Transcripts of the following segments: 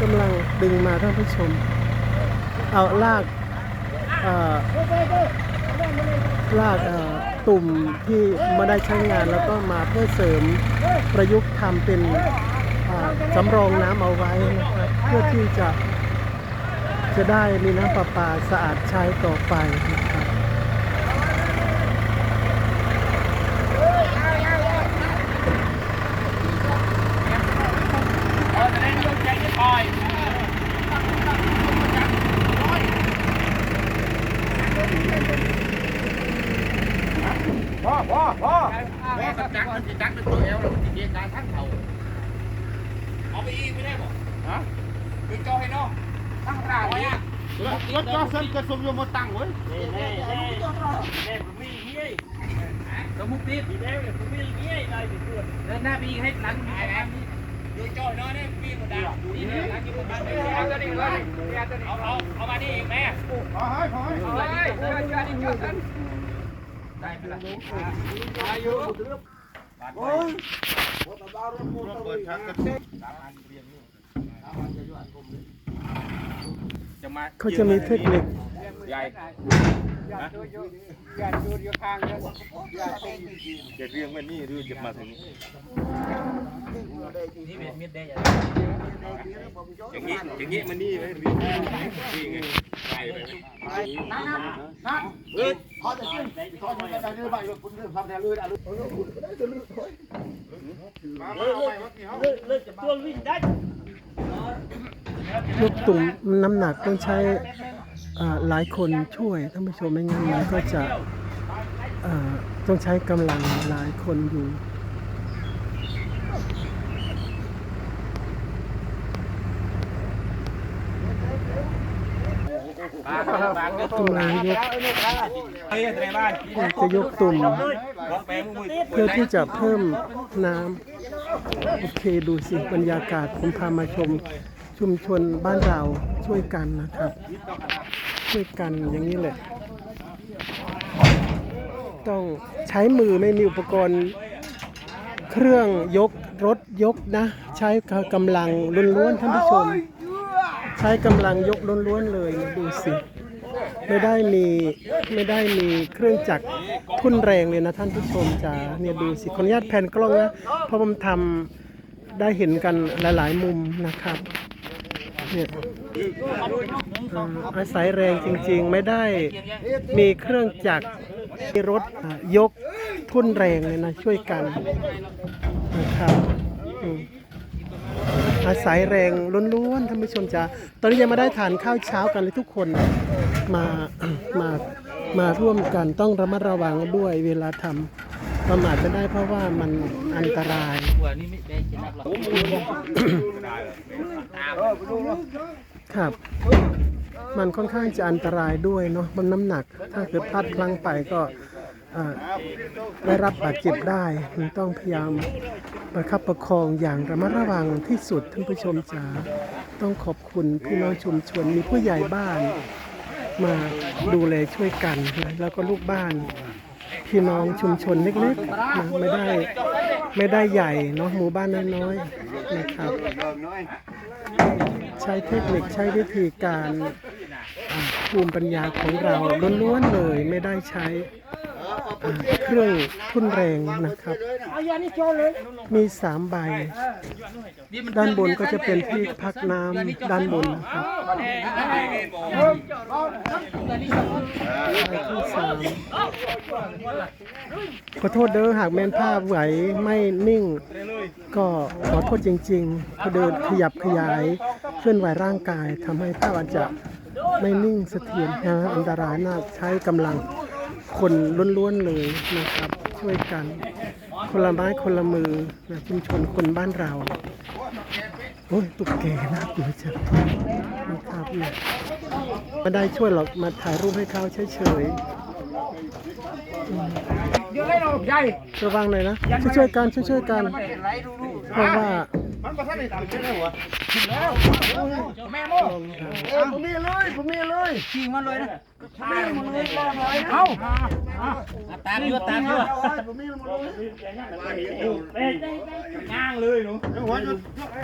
กำลังดึงมาท่านผู้ชม เอาลากลากตุ่มที่ไม่ได้ใช้งานแล้วก็มาเพื่อเสริมประยุกต์ทำเป็นสำรองน้ำเอาไว้นะครับเพื่อที่จะจะได้มีน้ำประปาสะอาดใช้ต่อไป พ่อพ่อพ่อแม่กับจักมันสิจักเป็นตัวเอวแล้วมันสิเกียการทั้งเขาเอาไปอีกไม่ได้บ่ฮะคือเจ้าให้น้องตั้งตาไว้อะรถจอดเส้นกระสุนยมตั้งไว้สมุกติดเดินหน้าไปอีกให้หลังมีอะไรดูเจ้าน้อยเนี่ยปีนกระดาษดูนี่เนี่ยหลังกินมันไปเอาตัวนี้เลยเอาเอาเอามานี่อีกแม่ขอให้ขอให้เอาเลยเดินเดินอีกเยอะกัน ได้ไปละอายุโอ้ยรถเปิดทางกระสุนจะมาเขาจะมีเทคนิคใหญ่จะเรียงมันนี่หรือจะมาถึงนี่ เป็นมิดได้ยังอย่างนี้อย่างนี้มันนี่เลยนี่ไงไปเลยนั่นนั่นเฮ้ยขอจะขึ้นขอจะขึ้นได้ด้วยไปคุณเรื่องทำแทนเลยอะลูกมาเอาไปวัดที่เขายกตุ่มน้ำหนักต้องใช้หลายคนช่วยท่านผู้ชมไม่งั้นมันก็จะต้องใช้กำลังหลายคนอยู่ บางก็กำลังยกเฮ้ยในบ้านจะยกตุ่มเพื่อที่จะเพิ่มน้ำโอเคดูสิบรรยากาศผมพามาชมชุมชนบ้านเราช่วยกันนะครับ ช่วยกันอย่างนี้เลยต้องใช้มือไม่มีอุปกรณ์เครื่องยก รถยกนะ ใช้กำลังล้วนๆท่านผู้ชม ใช้กำลังยกล้วนๆเลยดูสิไม่ได้มีไม่ได้มีเครื่องจักรทุ่นแรงเลยนะท่านผู้ชมจ๋าเนี่ยดูสิขออนุญาตแผ่นกล้องนะเพราะผมทำได้เห็นกันหลายๆมุมนะครับเนี่ยอาศัยแรงจริงๆ ไม่ได้มีเครื่องจักรมีรถยก ทุ่นแรงเลยนะช่วยกันนะครับอาศัยแรงล้วนๆท่านผู้ชมจ๋าตอนนี้ยังไม่ได้ทานข้าวเช้ากันเลยทุกคนมามามาร่วมกันต้องระมัดระวังด้วยเวลาทำประมาทไม่ได้เพราะว่ามันอันตรายครับ มันค่อนข้างจะอันตรายด้วยเนาะมันน้ำหนัก ถ้าเกิดพลาดพลั้งไปก็ ได้รับบาดเจ็บได้มันต้องพยายามประคับประคองอย่างระมัดระวังที่สุดท่านผู้ชมจ๋าต้องขอบคุณพี่น้องชุมชนมีผู้ใหญ่บ้าน มาดูแลช่วยกันนะแล้วก็ลูกบ้านพี่น้องชุมชนเล็กๆนะไม่ได้ไม่ได้ใหญ่เนาะหมู่บ้านน้อยๆนะครับ ใช้เทคนิคใช้วิธีการภูมิปัญญาของเราล้วนๆเลยไม่ได้ใช้ เครื่องทุ่นแรงนะครับ มีสามใบ ด้านบนก็จะเป็นที่พักน้ำด้านบนนะครับใบที่สามขอโทษเด้อหากแมนภาพไหวไม่นิ่ง ก็ขอโทษจริงๆพอเดินขยับขยายเคลื่อนไหวร่างกายทำให้ภาพอาจจะไม่นิ่งเสถียรนะอันตรายน่าใช้กำลัง คนล้วนๆเลยนะครับ ช่วยกัน คนละไม้คนละมือนะชุมชนคนบ้านเรา โอ้ยตุกแกน่ากลัวจังนะครับเนี่ยไม่ได้ช่วยหรอกมาถ่ายรูปให้เขาเฉยเดี๋ยวให้เราใหญ่ๆระวังหน่อยนะช่วยๆกันช่วยๆกัน เพราะว่า มันประทับในถังใช่ไหมหัวแม่โมลองหาเออผมมีเลยผมมีเลยชิงมันเลยนะมีมันเลยลองเลยเอาตามอยู่ตามอยู่ผมมีมันเลยย่างเลยหนูหัวจุด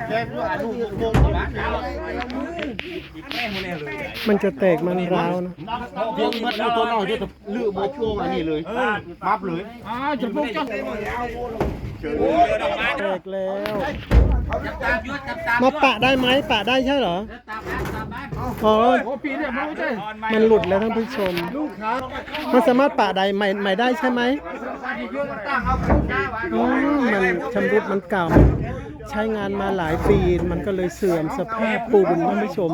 แกดูอะดูวงบ้านมันจะแตกมันร้าวนะเพียงมัดเอาตัวน้อยเดี๋ยวจะลื้อมาช่วงอันนี้เลยมับเลยอ๋อจะพวกเจ้าแตกแล้ว ตามยุดตามมาปะได้ไหมปะได้ใช่เหรอตามบ้านตามบ้านอ๋อโอ้ปีเนี่ยมันไม่ใช่มันหลุดแล้วท่านผู้ชมมันสามารถปะได้ใหม่ใหม่ได้ใช่ไหมอืมมันชำรุดมันเก่า ใช้งานมาหลายปีมันก็เลยเสื่อมสภาพปูนท่านผู้ชม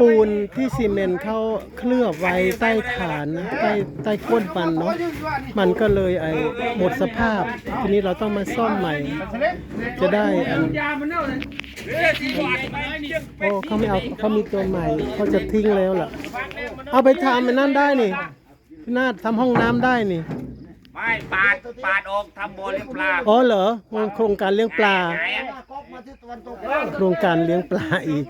ปูนที่ซีเมนต์เขาเคลือบไว้ใต้ฐานใต้ใต้ก้นมันเนาะมันก็เลยไอ้หมดสภาพ ทีนี้เราต้องมาซ่อมใหม่ จะได้อันเน่าเลยเฮ้ยสี่บาทไปนี่โอ้เขาไม่เอาเขามีตัวใหม่เขาจะทิ้งแล้วล่ะ เอาไปทำมันนั่นได้นี่พี่นาทำห้องน้ำได้นี่ ไม่ปาดปาดออกทำบ่อเลี้ยงปลาอ๋อเหรอโครงการเลี้ยงปลา โครงการเลี้ยงปลาอีก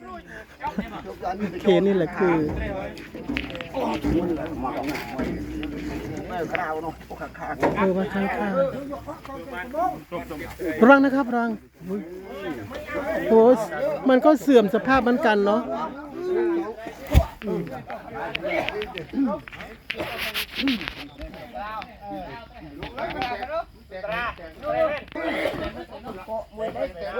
เคนี่แหละคือเออว่าข้างข้างรังนะครับรังโอ้มันก็เสื่อมสภาพเหมือนกันเนาะ อืมโ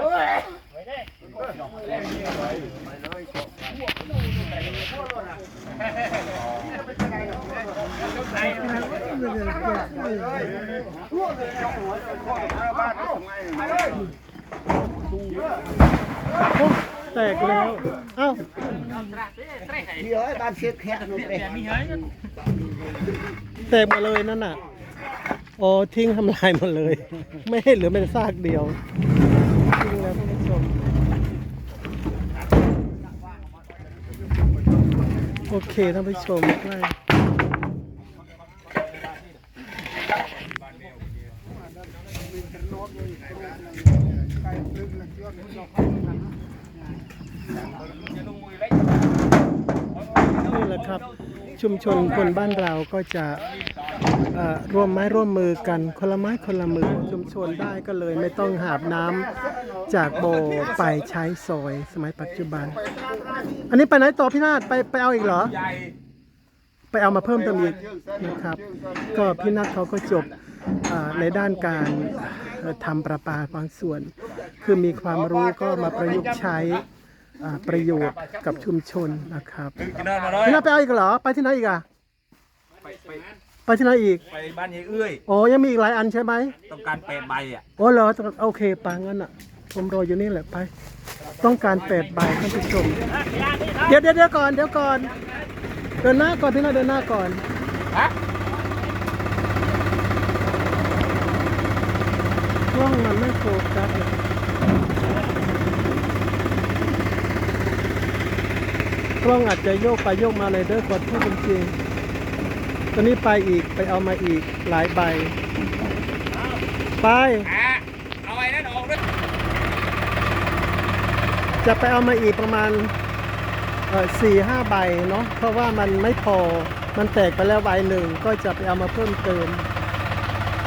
อ้ แตกแล้ว เอ้าๆเดี๋ยวไอ้บ้านเช็ดแค่นู้นเองแตกหมาเลยนั่นน่ะ อ๋อ ทิ้งทำลายหมดเลย ไม่ให้เหลือเป็นซากเดียว ทิ้งแล้วท่านผู้ชม โอเคท่านผู้ชมใกล้ นี่แหละครับชุมชนคนบ้านเราก็จะร่วมไม้ร่วมมือกันคนละไม้คนละมือชุมชนได้ก็เลยไม่ต้องหาบน้ำจากบ่อไปใช้ซอยสมัยปัจจุบัน อันนี้ไปไหนต่อพี่นาฏไปไปเอาอีกเหรอ ไปเอามาเพิ่มเติมอีกนะครับ ก็พี่นัทเขาก็จบในด้านการทำประปาบางส่วน คือมีความรู้ก็มาประยุกต์ใช้ ประโยชน์กับชุมชนนะครับพี่นัทไปเอาอีกเหรอ ไปที่ไหนอีกอะไปที่ไหนอีก ไปบ้านยายเอื้อยโอ้ยังมีอีกหลายอันใช่ไหมต้องการแปดใบอะโอ้เหรอโอเคปางั้นอะ ผมรออยู่นี่แหละไป ต้องการแปดใบท่านผู้ชม เดี๋ยวเดี๋ยวเดี๋ยวก่อนเดี๋ยวก่อน เดินหน้าก่อนพี่นาเดินหน้าก่อนฮะกล้องมันไม่โฟกัสเลย กล้องอาจจะโยกไปโยกมาเลยเด้อขอโทษจริงๆตอนนี้ไปอีกไปเอามาอีกหลายใบ ไป อะเอาไอ้นั่นออกด้วยจะไปเอามาอีกประมาณสี่ห้าใบเนาะเพราะว่ามันไม่พอมันแตกไปแล้วใบหนึ่งก็จะไปเอามาเพิ่มเติม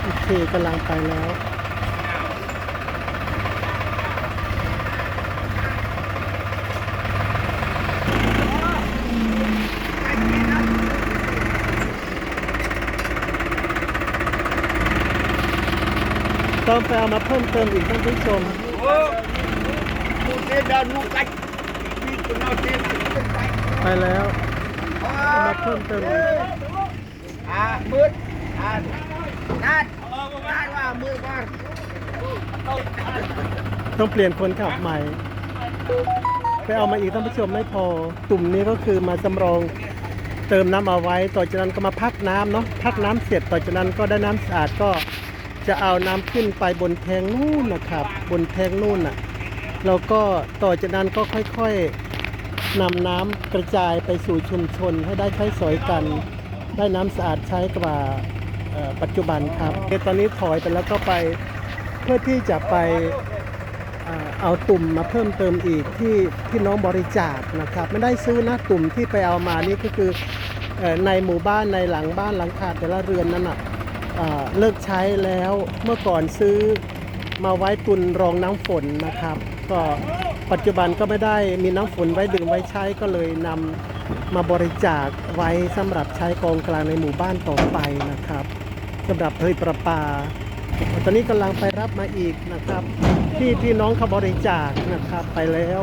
โอเคกำลังไปแล้ว ต้องไปเอามาเพิ่มเติมอีกท่านผู้ชม ไปแล้วเอามาเพิ่มเติมอีกอ่ามืดอาดนัดว่ามืดว่าต้องเปลี่ยนคนขับใหม่ ไปเอามาอีกท่านผู้ชมไม่พอ ตุ่มนี้ก็คือมาจำลองเติมน้ำเอาไว้ ต่อจากนั้นก็มาพักน้ำเนาะ พักน้ำเสร็จ ต่อจากนั้นก็ได้น้ำสะอาดก็ จะเอาน้ำขึ้นไปบนแทงนู่นนะครับ บนแทงนู่นน่ะแล้วก็ต่อจากนั้นก็ค่อยๆนำน้ำกระจายไปสู่ชุมชนให้ได้ใช้สอยกัน ได้น้ำสะอาดใช้กว่าปัจจุบันครับตอนนี้ถอยไปแล้วก็ไปเพื่อที่จะไปเอาตุ่มมาเพิ่มเติมอีกที่ที่น้องบริจาคนะครับ ไม่ได้ซื้อนะตุ่มที่ไปเอามานี่ก็คือในหมู่บ้านในหลังบ้านหลังคาแต่ละเรือนนั้นอะ เลิกใช้แล้วเมื่อก่อนซื้อมาไว้ตุนรองน้ำฝนนะครับ ก็ปัจจุบันก็ไม่ได้มีน้ำฝนไว้ดื่มไว้ใช้ก็เลยนำมาบริจาคไว้สำหรับใช้กองกลางในหมู่บ้านต่อไปนะครับสำหรับผลิตประปา ตอนนี้กำลังไปรับมาอีกนะครับ ที่พี่น้องเขาบริจาคนะครับไปแล้ว